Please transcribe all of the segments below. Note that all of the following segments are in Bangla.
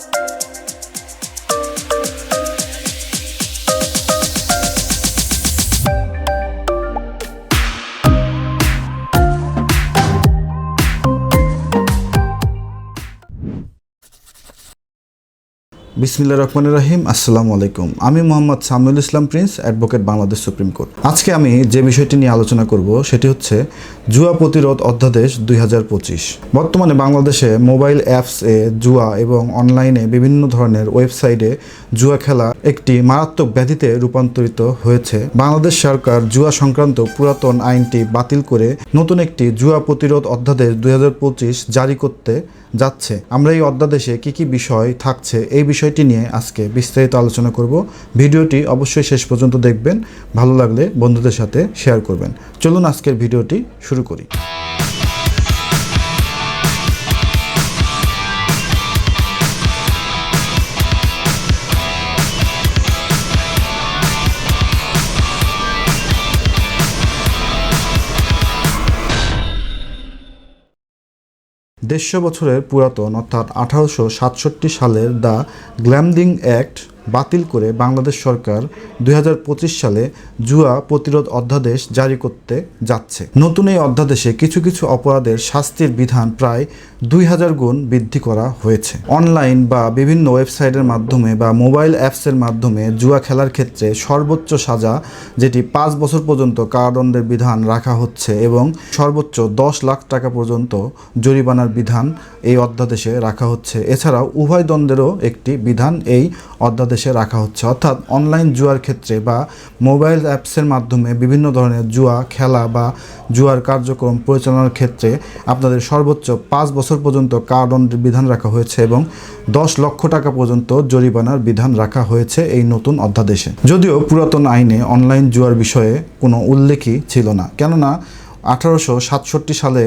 thank you বিসমিল্লা রহমান রাহিম, আসসালামু আলাইকুম। আমি Mohammad Samiul Islam Prince, advocate Bangladesh supreme court. আজকে আমি যে বিষয়টি নিয়ে আলোচনা করব, সেটি হচ্ছে জুয়া প্রতিরোধ অধ্যাদেশ দুই হাজার পঁচিশ। বর্তমানে বাংলাদেশে মোবাইল অ্যাপস এ জুয়া এবং অনলাইনে বিভিন্ন ধরনের ওয়েবসাইটে জুয়া খেলা একটি মারাত্মক ব্যাধিতে রূপান্তরিত হয়েছে। বাংলাদেশ সরকার জুয়া সংক্রান্ত পুরাতন আইনটি বাতিল করে নতুন একটি জুয়া প্রতিরোধ অধ্যাদেশ দুই হাজার পঁচিশ জারি করতে যাচ্ছে। আমরা এই অধ্যাদেশে কি কি বিষয় থাকছে, এই বিষয়টি নিয়ে আজকে বিস্তারিত আলোচনা করব। ভিডিওটি অবশ্যই শেষ পর্যন্ত দেখবেন। ভালো লাগলে বন্ধুদের সাথে শেয়ার করবেন। চলুন আজকের ভিডিওটি শুরু করি। দেড়শো বছরের পুরাতন, অর্থাৎ আঠারোশো সাতষট্টি সালের দ্য গ্ল্যামডিং অ্যাক্ট বাতিল করে বাংলাদেশ সরকার দুই হাজার পঁচিশ সালে জুয়া প্রতিরোধ অধ্যাদেশ জারি করতে যাচ্ছে। নতুন এই অধ্যাদেশে কিছু কিছু অপরাধের শাস্তির বিধান প্রায় দুই হাজার গুণ বৃদ্ধি করা হয়েছে। অনলাইন বা বিভিন্ন ওয়েবসাইটের মাধ্যমে বা মোবাইল অ্যাপসের মাধ্যমে জুয়া খেলার ক্ষেত্রে সর্বোচ্চ সাজা, যেটি পাঁচ বছর পর্যন্ত কারাদণ্ডের বিধান রাখা হচ্ছে এবং সর্বোচ্চ দশ লাখ টাকা পর্যন্ত জরিমানার বিধান এই অধ্যাদেশে রাখা হচ্ছে। এছাড়াও উভয় দ্বন্দ্বেরও একটি বিধান এই অধ্যাদেশে রাখা হচ্ছে। অর্থাৎ অনলাইন জুয়ার ক্ষেত্রে বা মোবাইল অ্যাপসের মাধ্যমে বিভিন্ন ধরনের জুয়া, খেলা বা জুয়ার কার্যক্রম পরিচালনার ক্ষেত্রে আপনাদের সর্বোচ্চ পাঁচ বছর পর্যন্ত কারাদণ্ডের বিধান রাখা হয়েছে এবং দশ লক্ষ টাকা পর্যন্ত জরিমানার বিধান রাখা হয়েছে এই নতুন অধ্যাদেশে। যদিও পুরাতন আইনে অনলাইন জুয়ার বিষয়ে কোনো উল্লেখই ছিল না। কেননা আঠারোশো সাতষট্টি সালে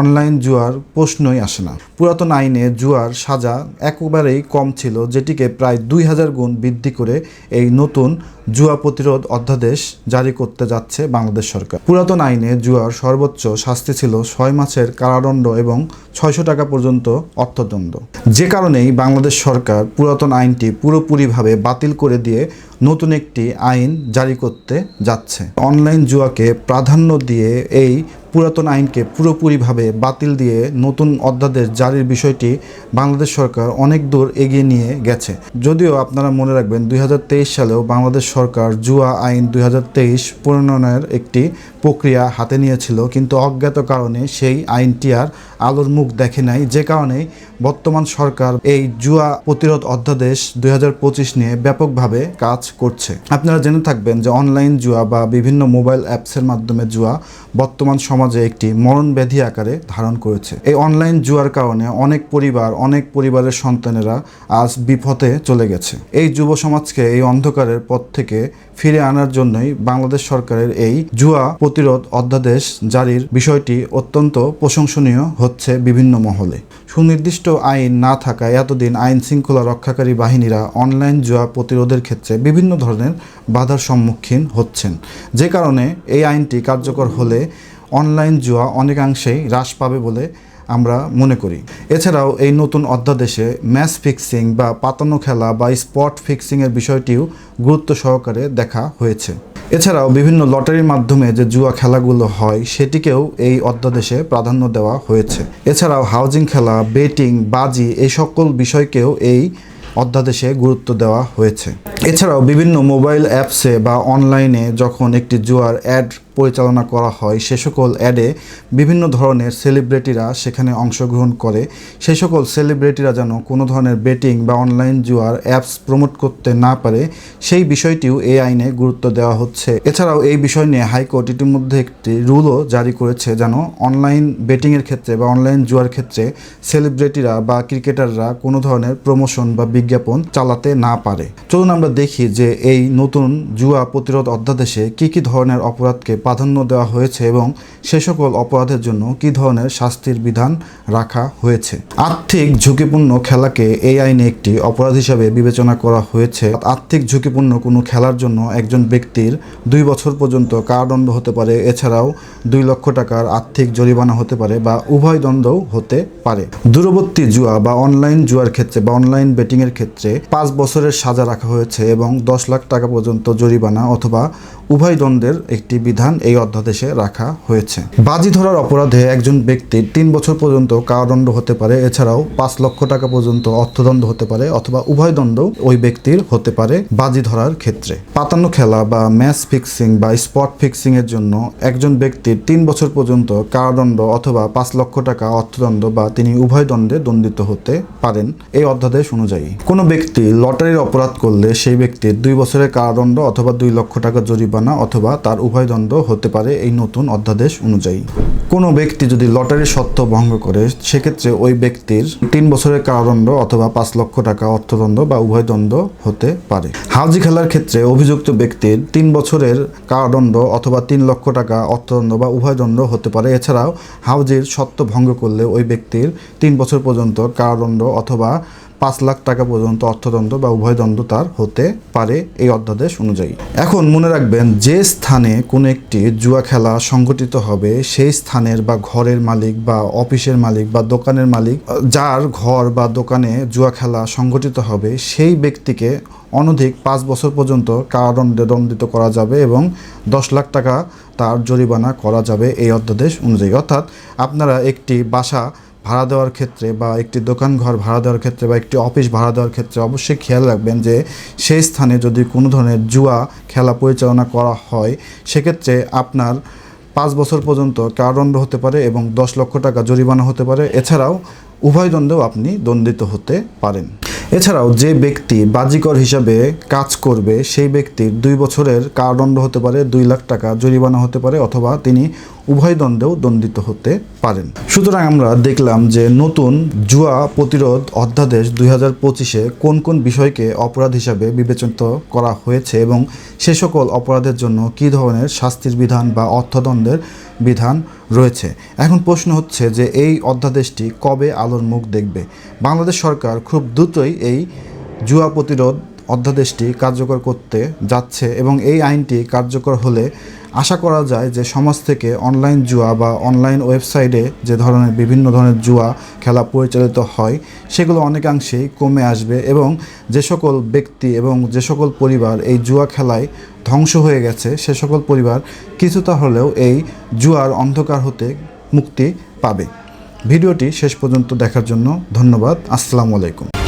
অনলাইন জুয়ার প্রশ্নই আসে না। পুরাতন আইনে জুয়ার সাজা একেবারেই কম ছিল, যেটিকে প্রায় দুই হাজার গুণ বৃদ্ধি করে এই নতুন জুয়া প্রতিরোধ অধ্যাদেশ জারি করতে যাচ্ছে বাংলাদেশ সরকার। পুরাতন আইনে জুয়ার সর্বোচ্চ শাস্তি ছিল ছয় মাসের কারাদণ্ড এবং ছয়শো টাকা পর্যন্ত অর্থদণ্ড। যে কারণেই বাংলাদেশ সরকার পুরাতন আইনটি পুরোপুরিভাবে বাতিল করে দিয়ে নতুন একটি আইন জারি করতে যাচ্ছে। অনলাইন জুয়াকে প্রাধান্য দিয়ে এই সেই পুরাতন আইনকে পুরোপুরিভাবে বাতিল দিয়ে নতুন অধ্যাদেশ জারির বিষয়টি বাংলাদেশ সরকার অনেক দূর এগিয়ে নিয়ে গেছে। যদিও আপনারা মনে রাখবেন দুই হাজার তেইশ সালেও বাংলাদেশ সরকার জুয়া আইন দুই প্রণয়নের একটি প্রক্রিয়া হাতে নিয়েছিল, কিন্তু অজ্ঞাত কারণে সেই আইনটি আর আলোর মুখ দেখে নাই। যে কারণে বর্তমান সরকার এই জুয়া প্রতিরোধ অধ্যাদেশ দুই হাজার পঁচিশ নিয়ে ব্যাপকভাবে কাজ করছে। আপনারা জেনে থাকবেন যে অনলাইন জুয়া বা বিভিন্ন মোবাইল অ্যাপসের মাধ্যমে জুয়া বর্তমান সমাজে একটি মরণ ব্যাধি আকারে ধারণ করেছে। এই অনলাইন জুয়ার কারণে অনেক পরিবার, অনেক পরিবারের সন্তানেরা আজ বিপথে চলে গেছে। এই যুব সমাজকে এই অন্ধকারের পথ থেকে ফিরে আনার জন্যই বাংলাদেশ সরকারের এই জুয়া প্রতিরোধ অধ্যাদেশ জারির বিষয়টি অত্যন্ত প্রশংসনীয় হচ্ছে বিভিন্ন মহলে। সুনির্দিষ্ট আইন না থাকায় এতদিন আইন শৃঙ্খলা রক্ষাকারী বাহিনীরা অনলাইন জুয়া প্রতিরোধের ক্ষেত্রে বিভিন্ন ধরনের বাধার সম্মুখীন হচ্ছেন। যে কারণে এই আইনটি কার্যকর হলে অনলাইন জুয়া অনেকাংশেই হ্রাস পাবে বলে আমরা মনে করি। এছাড়াও এই নতুন অধ্যাদেশে ম্যাচ ফিক্সিং বা পাতানো খেলা বা স্পট ফিক্সিংয়ের বিষয়টিও গুরুত্ব সহকারে দেখা হয়েছে। এছাড়াও বিভিন্ন লটারির মাধ্যমে যে জুয়া খেলাগুলো হয়, সেটিকেও এই অধ্যাদেশে প্রাধান্য দেওয়া হয়েছে। এছাড়াও হাউজিং খেলা, বেটিং, বাজি এই সকল বিষয়কেও এই অধ্যাদেশে গুরুত্ব দেওয়া হয়েছে। এছাড়াও বিভিন্ন মোবাইল অ্যাপসে বা অনলাইনে যখন একটি জুয়ার অ্যাড পরিচালনা করা হয়। সে সকল অ্যাডে বিভিন্ন ধরনের সেলিব্রিটিরা সেখানে অংশগ্রহণ করে। সেই সকল সেলিব্রিটিরা যেন কোনো ধরনের বেটিং বা অনলাইন জুয়ার অ্যাপস প্রমোট করতে না পারে, সেই বিষয়টিও এই আইনে গুরুত্ব দেওয়া হচ্ছে। এছাড়াও এই বিষয় নিয়ে হাইকোর্ট ইতিমধ্যে একটি রুলও জারি করেছে যেন অনলাইন বেটিংয়ের ক্ষেত্রে বা অনলাইন জুয়ার ক্ষেত্রে সেলিব্রিটিরা বা ক্রিকেটাররা কোনো ধরনের প্রমোশন বা বিজ্ঞাপন চালাতে না পারে। চলুন আমরা দেখি যে এই নতুন জুয়া প্রতিরোধ অধ্যাদেশে কি কি ধরনের অপরাধকে প্রাধান্য দেওয়া হয়েছে এবং সে সকল অপরাধের জন্য কি ধরনের শাস্তির বিধান রাখা হয়েছে? আর্থিক ঝুঁকিপূর্ণ খেলাকে এই আইনে একটি অপরাধ হিসাবে বিবেচনা করা হয়েছে। আর্থিক ঝুঁকিপূর্ণ কোনো খেলার জন্য একজন ব্যক্তির দুই বছর পর্যন্ত কারাদণ্ড হতে পারে, এছাড়াও দুই লক্ষ টাকার আর্থিক জরিমানা হতে পারে বা উভয় দণ্ডও হতে পারে। দূরবর্তী জুয়া বা অনলাইন জুয়ার ক্ষেত্রে বা অনলাইন বেটিংয়ের ক্ষেত্রে পাঁচ বছরের সাজা রাখা হয়েছে এবং দশ লাখ টাকা পর্যন্ত জরিমানা অথবা উভয় দণ্ডের একটি বিধান এই অধ্যাদেশে রাখা হয়েছে। বাজি ধরার অপরাধে একজন ব্যক্তির তিন বছর পর্যন্ত কারাদণ্ড হতে পারে, এছাড়াও পাঁচ লক্ষ টাকা পর্যন্ত অর্থদণ্ড হতে পারে অথবা উভয় দণ্ড ওই ব্যক্তির হতে পারে বাজি ধরার ক্ষেত্রে। পাতানো খেলা বা ম্যাচ ফিক্সিং বা স্পট ফিক্সিং এর জন্য একজন ব্যক্তির তিন বছর পর্যন্ত কারাদণ্ড অথবা পাঁচ লক্ষ টাকা অর্থদণ্ড বা তিনি উভয় দণ্ডে দণ্ডিত হতে পারেন এই অধ্যাদেশ অনুযায়ী। কোনো ব্যক্তি লটারির অপরাধ করলে সেই ব্যক্তির দুই বছরের কারাদণ্ড অথবা দুই লক্ষ টাকা জরিমানা অথবা তার উভয় দণ্ড হতে পারে এই নতুন অধ্যাদেশ অনুযায়ী। কোনো ব্যক্তি যদি লটারির সত্ত্ব ভঙ্গ করে, সেক্ষেত্রে ওই ব্যক্তির তিন বছরের কারাদণ্ড অথবা পাঁচ লক্ষ টাকা অর্থদণ্ড বা উভয় দণ্ড হতে পারে। হাউজি খেলার ক্ষেত্রে অভিযুক্ত ব্যক্তির তিন বছরের কারাদণ্ড অথবা তিন লক্ষ টাকা অর্থদণ্ড বা উভয় দণ্ড হতে পারে। এছাড়াও হাউজির সত্ত্ব ভঙ্গ করলে ওই ব্যক্তির তিন বছর পর্যন্ত কারাদণ্ড অথবা পাঁচ লাখ টাকা পর্যন্ত অর্থদণ্ড বা উভয় দণ্ড তার হতে পারে এই অধ্যাদেশ অনুযায়ী। এখন মনে রাখবেন, যে স্থানে কোনো একটি জুয়া খেলা সংগঠিত হবে, সেই স্থানের বা ঘরের মালিক বা অফিসের মালিক বা দোকানের মালিক, যার ঘর বা দোকানে জুয়া খেলা সংগঠিত হবে, সেই ব্যক্তিকে অনধিক পাঁচ বছর পর্যন্ত কারাদণ্ডে দণ্ডিত করা যাবে এবং দশ লাখ টাকা তার জরিমানা করা যাবে এই অধ্যাদেশ অনুযায়ী। অর্থাৎ আপনারা একটি বাসা ভাড়া দেওয়ার ক্ষেত্রে বা একটি দোকান ঘর ভাড়া দেওয়ার ক্ষেত্রে বা একটি অফিস ভাড়া দেওয়ার ক্ষেত্রে অবশ্যই খেয়াল রাখবেন যে সেই স্থানে যদি কোনো ধরনের জুয়া খেলা পরিচালনা করা হয়, সেক্ষেত্রে আপনার পাঁচ বছর পর্যন্ত কারাদণ্ড হতে পারে এবং দশ লক্ষ টাকা জরিমানা হতে পারে। এছাড়াও উভয় দণ্ডেও আপনি দণ্ডিত হতে পারেন। এছাড়াও যে ব্যক্তি বাজিকর হিসাবে কাজ করবে, সেই ব্যক্তির দুই বছরের কারাদণ্ড হতে পারে, দুই লাখ টাকা জরিমানা হতে পারে অথবা তিনি উভয় দ্বন্দ্বেও দণ্ডিত হতে পারেন। সুতরাং আমরা দেখলাম যে নতুন জুয়া প্রতিরোধ অধ্যাদেশ দুই হাজার পঁচিশে কোন কোন বিষয়কে অপরাধ হিসাবে বিবেচিত করা হয়েছে এবং সে সকল অপরাধের জন্য কী ধরনের শাস্তির বিধান বা অর্থদণ্ডের বিধান রয়েছে? এখন প্রশ্ন হচ্ছে যে এই অধ্যাদেশটি কবে আলোর মুখ দেখবে? বাংলাদেশ সরকার খুব দ্রুতই এই জুয়া প্রতিরোধ অধ্যাদেশটি কার্যকর করতে যাচ্ছে এবং এই আইনটি কার্যকর হলে আশা করা যায় যে সমাজ থেকে অনলাইন জুয়া বা অনলাইন ওয়েবসাইটে যে ধরনের বিভিন্ন ধরনের জুয়া খেলা পরিচালিত হয়, সেগুলো অনেকাংশেই কমে আসবে এবং যে সকল ব্যক্তি এবং যে সকল পরিবার এই জুয়া খেলায় ধ্বংস হয়ে গেছে, সে সকল পরিবার কিছুটা হলেও এই জুয়ার অন্ধকার হতে মুক্তি পাবে। ভিডিওটি শেষ পর্যন্ত দেখার জন্য ধন্যবাদ। আসসালামু আলাইকুম।